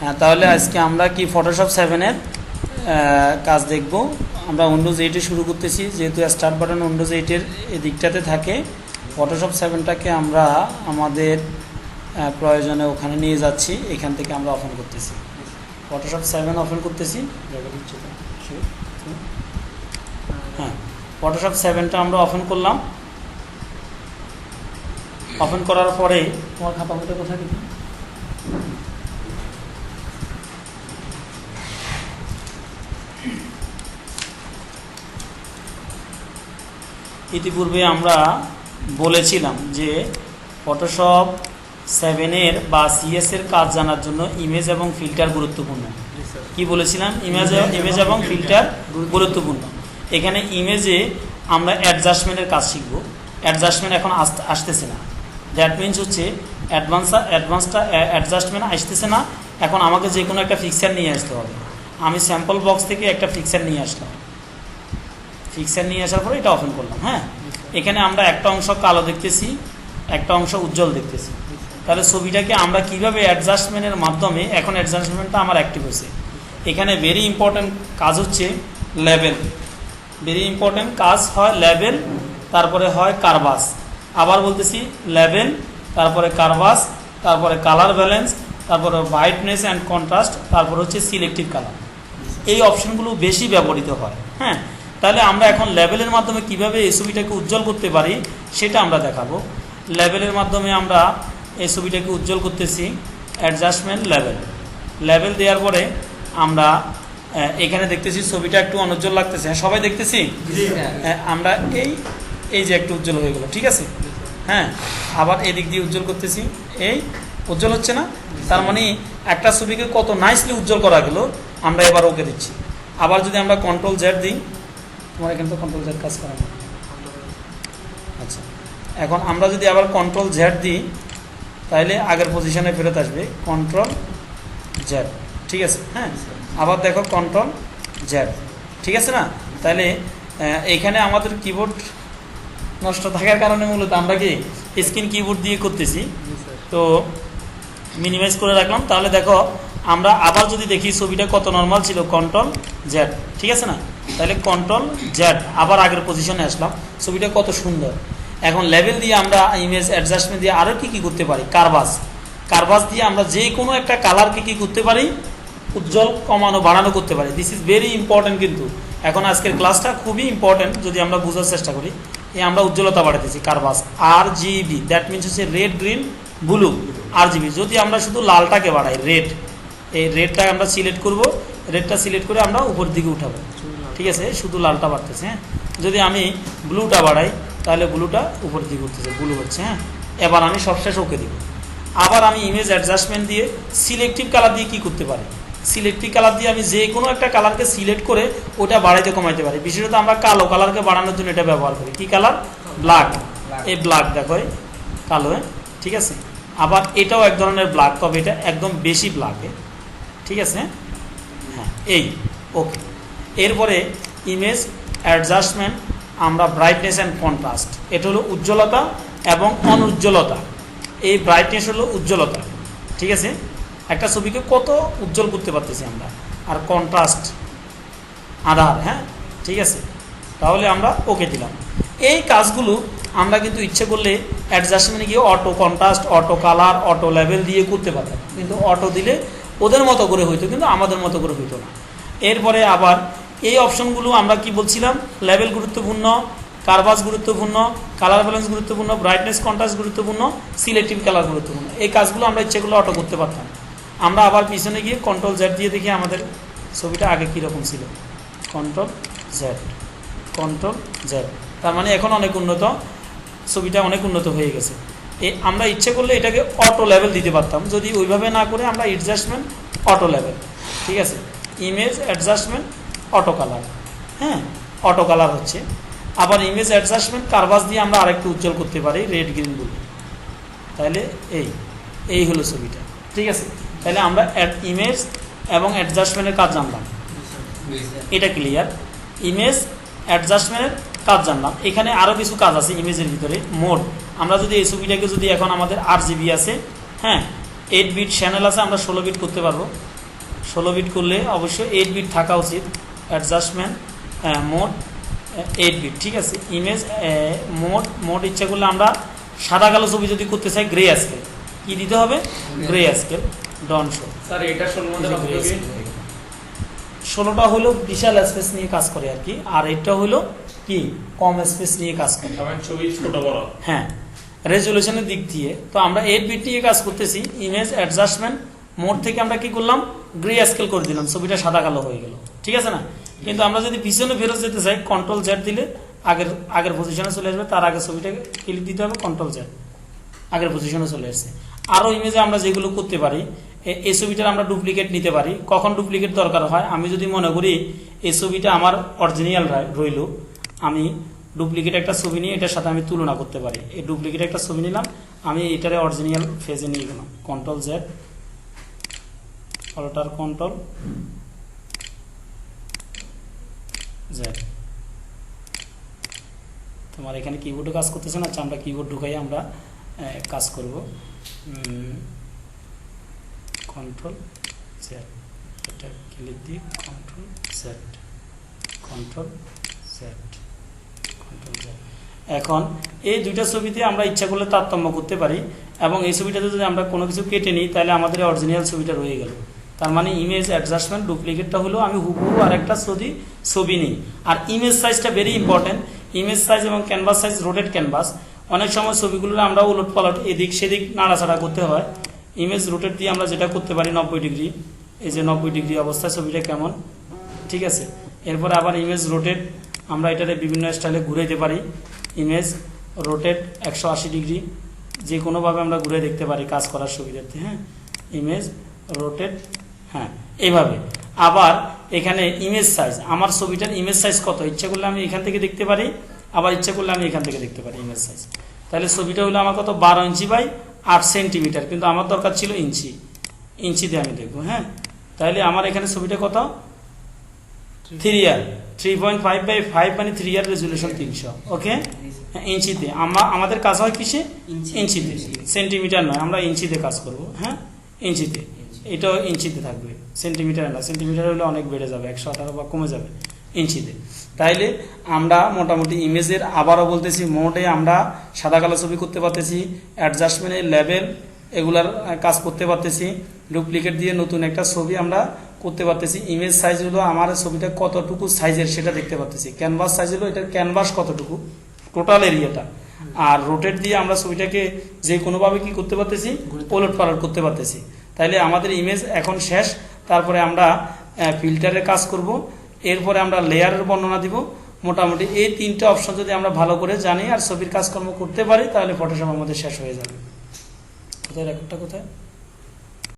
হ্যাঁ তাহলে আজকে আমরা কি ফটোশপ সেভেনের কাজ দেখব। আমরা উইন্ডোজ এইটে শুরু করতেছি, যেহেতু স্টার্ট বাটন উইন্ডোজ এইটের দিকটাতে থাকে। ফটোশপ সেভেনটাকে আমরা আমাদের প্রয়োজনে ওখানে নিয়ে যাচ্ছি, এখান থেকে আমরা অফেন করতেছি। ফটোশপ সেভেন অফেন করতেছি। হ্যাঁ ফটোশপ সেভেনটা আমরা অফেন করলাম। অফেন করার পরে, তোমার খাতা বইটা কোথায় দেখি? ইতিপূর্বে আমরা বলেছিলাম যে ফটোশপ সেভেনের বা সিএস এর কাজ জানার জন্য ইমেজ এবং ফিল্টার গুরুত্বপূর্ণ। কি বলেছিলাম? ইমেজ ইমেজ এবং ফিল্টার গুরুত্বপূর্ণ। এখানে ইমেজে আমরা অ্যাডজাস্টমেন্টের কাজ শিখব। অ্যাডজাস্টমেন্ট এখন আসতে আসতেছে না। দ্যাট মিনস হচ্ছে অ্যাডভান্স অ্যাডভান্সটা অ্যাডজাস্টমেন্ট আসতেছে না। এখন আমাকে যে কোনো একটা ফিক্সার নিয়ে আসতে হবে। আমি স্যাম্পল বক্স থেকে একটা ফিক্সার নিয়ে আসলাম। ফিক্সার নিয়ে আসার পরে এটা ওপেন করলাম হ্যাঁ? এখানে আমরা একটা অংশ কালো দেখতেছি, একটা অংশ উজ্জ্বল দেখতেছি। তাহলে ছবিটাকে আমরা কীভাবে অ্যাডজাস্টমেন্টের মাধ্যমে, এখন অ্যাডজাস্টমেন্টটা আমার অ্যাক্টিভ হয়েছে। এখানে ভেরি ইম্পর্ট্যান্ট কাজ হচ্ছে লেভেল ভেরি ইম্পর্ট্যান্ট কাজ হয় লেভেল তারপরে হয় কারবাস আবার বলতেছি লেভেল তারপরে কারবাস তারপরে কালার ব্যালেন্স তারপরে হোয়াইটনেস অ্যান্ড কন্ট্রাস্ট তারপর হচ্ছে সিলেক্টিভ কালার এই অপশনগুলো বেশি ব্যবহৃত হয় হ্যাঁ? তাহলে আমরা এখন লেভেলের মাধ্যমে কীভাবে এই ছবিটাকে উজ্জ্বল করতে পারি সেটা আমরা দেখাবো। লেভেলের মাধ্যমে আমরা এই ছবিটাকে উজ্জ্বল করতেছি অ্যাডজাস্টমেন্ট লেভেল লেভেল দেওয়ার পরে আমরা এখানে দেখতেছি ছবিটা একটু অনুজ্জ্বল লাগতেছে। হ্যাঁ সবাই দেখতেছি? হ্যাঁ, আমরা এই এই যে একটু উজ্জ্বল হয়ে গেল ঠিক আছে? হ্যাঁ আবার এদিক দিয়ে উজ্জ্বল করতেছি। এই উজ্জ্বল হচ্ছে না? তার মানে একটা ছবিকে কত নাইসলি উজ্জ্বল করা গেল আমরা এবার ওকে দিচ্ছি। আবার যদি আমরা কন্ট্রোল জেড দিই তোমার এখানে তো কন্ট্রোল জেড কাজ করে না। আচ্ছা। এখন আমরা যদি আবার কন্ট্রোল জেড দিই তাহলে আগের পজিশনে ফেরত আসবে কন্ট্রোল জেড ঠিক আছে? হ্যাঁ? আবার দেখো কন্ট্রোল জেড ঠিক আছে না? তাহলে আহ, এইখানে আমাদের কিবোর্ড নষ্ট থাকার কারণে মূলত আমরা কি স্ক্রিন কিবোর্ড দিয়ে করতেছি। তো মিনিমাইজ করে রাখলাম। তাহলে দেখো আমরা আবার যদি দেখি ছবিটা কত নর্মাল ছিল কন্ট্রোল জেড ঠিক আছে না? তাহলে কন্ট্রোল জেড আবার আগের পজিশনে আসলাম। ছবিটা কত সুন্দর। এখন লেভেল দিয়ে আমরা ইমেজ অ্যাডজাস্টমেন্ট দিয়ে আরও কী কী করতে পারি? কারবাস কারবাস দিয়ে আমরা যে কোনো একটা কালারকে কী করতে পারি? উজ্জ্বল, কমানো, বাড়ানো করতে পারি। দিস ইজ ভেরি ইম্পর্টেন্ট কিন্তু। এখন আজকের ক্লাসটা খুবই ইম্পর্টেন্ট যদি আমরা বোঝার চেষ্টা করি। এই আমরা উজ্জ্বলতা বাড়াতেছি কারবাস আর জিবি দ্যাট মিনস হচ্ছে রেড গ্রিন ব্লু আর জিবি যদি আমরা শুধু লালটাকে বাড়াই রেড এই রেডটা আমরা সিলেক্ট করব। রেডটা সিলেক্ট করে আমরা উপর দিকে উঠাবো। ঠিক আছে? শুধু লালটা বাড়তেছে হ্যাঁ? যদি আমি ব্লুটা বাড়াই তাহলে ব্লুটা উপর দিকে উঠতেছে ব্লু হচ্ছে হ্যাঁ? এবার আমি সবশেষ ওকে দিব। আবার আমি ইমেজ অ্যাডজাস্টমেন্ট দিয়ে সিলেক্টিভ কালার দিয়ে কি করতে পারি? সিলেক্টিভ কালার দিয়ে আমি যে কোনো একটা কালারকে সিলেক্ট করে ওটা বাড়াইতে কমাইতে পারি। বিশেষত আমরা কালো কালারকে বাড়ানোর জন্য এটা ব্যবহার করি। কি কালার ব্ল্যাক এই ব্ল্যাক দেখো কালো হ্যাঁ? ঠিক আছে? আবার এটাও এক ধরনের ব্ল্যাক তবে এটা একদম বেশি ব্ল্যাকে ঠিক আছে? হ্যাঁ এই ওকে এরপরে ইমেজ অ্যাডজাস্টমেন্ট আমরা ব্রাইটনেস অ্যান্ড কন্ট্রাস্ট এটা হলো উজ্জ্বলতা এবং অনুজ্জ্বলতা। এই ব্রাইটনেস হলো উজ্জ্বলতা। ঠিক আছে? একটা ছবিকে কত উজ্জ্বল করতে পারতেছি আমরা? আর কন্ট্রাস্ট আধার হ্যাঁ? ঠিক আছে? তাহলে আমরা ওকে দিলাম। এই কাজগুলো আমরা কিন্তু ইচ্ছে করলে অ্যাডজাস্টমেন্টে গিয়ে auto contrast auto colour auto level দিয়ে করতে পারতাম। কিন্তু অটো দিলে ওদের মতো করে হইতো, কিন্তু আমাদের মতো করে হইতো না। এরপরে আবার এই অপশনগুলো আমরা কি বলছিলাম? লেভেল গুরুত্বপূর্ণ কারবাস গুরুত্বপূর্ণ, কালার ব্যালেন্স গুরুত্বপূর্ণ ব্রাইটনেস কন্ট্রাস্ট গুরুত্বপূর্ণ সিলেক্টিভ কালার গুরুত্বপূর্ণ। এই কাজগুলো আমরা ইচ্ছে করলে অটো করতে পারতাম। আমরা আবার পিছনে গিয়ে কন্ট্রোল জেড দিয়ে দেখি আমাদের ছবিটা আগে কীরকম ছিল। কন্ট্রোল জেড কন্ট্রোল জেড তার মানে এখন অনেক উন্নত, ছবিটা অনেক উন্নত হয়ে গেছে। এ, আমরা ইচ্ছে করলে এটাকে অটো লেভেল দিতে পারতাম। যদি ওইভাবে না করে আমরা অ্যাডজাস্টমেন্ট অটো লেভেল ঠিক আছে? ইমেজ অ্যাডজাস্টমেন্ট অটো কালার হ্যাঁ অটো কালার হচ্ছে। আবার ইমেজ অ্যাডজাস্টমেন্ট কারবাস দিয়ে আমরা আরেকটু উজ্জ্বল করতে পারি রেড গ্রিনগুলো তাহলে এই এই হলো ছবিটা। ঠিক আছে? তাহলে আমরা ইমেজ এবং অ্যাডজাস্টমেন্টের কাজ জানলাম। এটা ক্লিয়ার ইমেজ অ্যাডজাস্টমেন্টের কাজ জানলাম। এখানে আরও কিছু কাজ আছে ইমেজের ভিতরে। মোড আমরা যদি এই ছবিটাকে যদি এখন আমাদের আট জিবি আছে হ্যাঁ এইট বিট চ্যানেল আছে, আমরা ষোলো বিট করতে পারব। ষোলো বিট করলে অবশ্যই এইট বিট থাকা উচিত। অ্যাডজাস্টমেন্ট মোড এইট বিট ঠিক আছে? ইমেজ মোড মোড ইচ্ছা করলে আমরা সাদা কালো ছবি যদি করতে চাই গ্রে স্কেল কি দিতে হবে? গ্রে স্কেল ডন শো স্যার এটা ষোলোটা হলো বিশাল স্পেস নিয়ে কাজ করে আর কি। আর এটা হলো কি? কম স্পেস নিয়ে কাজ করে। ছবি ছোট বড়। হ্যাঁ। রেজলিউশনের দিক দিয়ে। তো আমরা এইট বিট নিয়ে কাজ করতেছি। ইমেজ অ্যাডজাস্টমেন্ট মোড থেকে আমরা কি করলাম? গ্রে স্কেল করে দিলাম, ছবিটা সাদা কালো হয়ে গেল। ঠিক আছে না? কিন্তু আমরা যদি পিছনে ফেরত যেতে চাই কন্ট্রোল জেড দিলে আগের আগের পজিশনে চলে আসবে, তার আগে ছবিটাকে ক্লিক দিতে হবে কন্ট্রোল জেড আগের পজিশনে চলে আসছে। আরও ইমেজে আমরা যেগুলো করতে পারি এই ছবিটার আমরা ডুপ্লিকেট নিতে পারি। কখন ডুপ্লিকেট দরকার হয়? আমি যদি মনে করি, এই ছবিটা আমার অরিজিনাল রইল, আমি ডুপ্লিকেট একটা ছবি নিয়ে এটার সাথে আমি তুলনা করতে পারি। এই ডুপ্লিকেট একটা ছবি নিলাম, আমি এটারে অরিজিনাল ফেজে নিয়ে গেলাম কন্ট্রোল জেড অল্টার কন্ট্রোল তোমার এখানে কিবোর্ডে কাজ করতেছে না আচ্ছা আমরা কিবোর্ড ঢুকাই, আমরা কাজ করব। কন্ট্রোল এটা ক্লিক দিয়ে control Z control Z control এখন এই দুইটা ছবিতে আমরা ইচ্ছা করলে তারতম্য করতে পারি এবং এই ছবিটাতে যদি আমরা কোনো কিছু কেটে নিই, তাহলে আমাদের অরিজিনাল ছবিটা রয়ে গেল। তার মানে ইমেজ অ্যাডজাস্টমেন্ট ডুপ্লিকেটটা হলো আমি হুবহু আর একটা ছবি ছবি নিই। আর ইমেজ সাইজটা ভেরি ইম্পর্টেন্ট ইমেজ সাইজ এবং ক্যানভাস সাইজ রোটেড ক্যানভাস অনেক সময় ছবিগুলো আমরা উলট পালট এদিক সেদিক নাড়াচাড়া করতে হয়। ইমেজ রোটেট দিয়ে আমরা যেটা করতে পারি নব্বই ডিগ্রি। এই যে নব্বই ডিগ্রি অবস্থায় ছবিটা কেমন? ঠিক আছে? এরপর আবার ইমেজ রোটেট আমরা এটাতে বিভিন্ন স্টাইলে ঘুরাইতে পারি। ইমেজ রোটেট একশো আশি ডিগ্রি। যে কোনোভাবে আমরা ঘুরে দেখতে পারি কাজ করার সুবিধার্থে হ্যাঁ? ইমেজ রোটেট হ্যাঁ এইভাবে। আবার এখানে ইমেজ সাইজ আমার ছবিটার ইমেজ সাইজ কত? ইচ্ছা করলে আমি এখান থেকে দেখতে পারি আবার ইচ্ছা করলে আমি এখান থেকে দেখতে পারি ইমেজ সাইজ তাহলে ছবিটা হলো আমার কত? বারো ইঞ্চি বাই আট সেন্টিমিটার কিন্তু আমার দরকার ছিল ইঞ্চি। ইঞ্চিতে আমি দেখব হ্যাঁ। তাহলে আমার এখানে ছবিটা কত? Three year three point five by five মানে থ্রি ইয়ার রেজুলেশন তিনশো ওকে ইঞ্চিতে আমরা আমাদের কাজ হয় কিসে? ইঞ্চিতে সেন্টিমিটার নয় আমরা ইঞ্চিতে কাজ করব হ্যাঁ? ইঞ্চিতে এটাও ইঞ্চিতে থাকবে সেন্টিমিটার না সেন্টিমিটার হলে অনেক বেড়ে যাবে একশো আঠারো বা কমে যাবে ইঞ্চিতে। তাইলে আমরা মোটামুটি ইমেজের আবারও বলতেছি মোটে আমরা সাদা কালো ছবি করতে পারতেছি অ্যাডজাস্টমেন্টের লেভেল এগুলার কাজ করতে পারতেছি ডুপ্লিকেট দিয়ে নতুন একটা ছবি আমরা করতে পারতেছি। ইমেজ সাইজ হলো আমার ছবিটা কতটুকু সাইজের সেটা দেখতে পারতেছি। ক্যানভাস সাইজ হলো এটার ক্যানভাস কতটুকু? টোটাল এরিয়াটা আর রোটেট দিয়ে আমরা ছবিটাকে যে কোনোভাবে কি করতে পারতেছি ওলট পালট করতে পারতেছি। তাইলে আমাদের ইমেজ এখন শেষ। তারপরে আমরা ফিল্টারের কাজ করব। এরপরে আমরা লেয়ারের বর্ণনা দিব। মোটামুটি এই তিনটে অপশন যদি আমরা ভালো করে জানি আর ছবির কাজকর্ম করতে পারি, তাহলে ফটোশপ আমাদের শেষ হয়ে যাবে। কোথায় রেকর্ডটা কোথায়?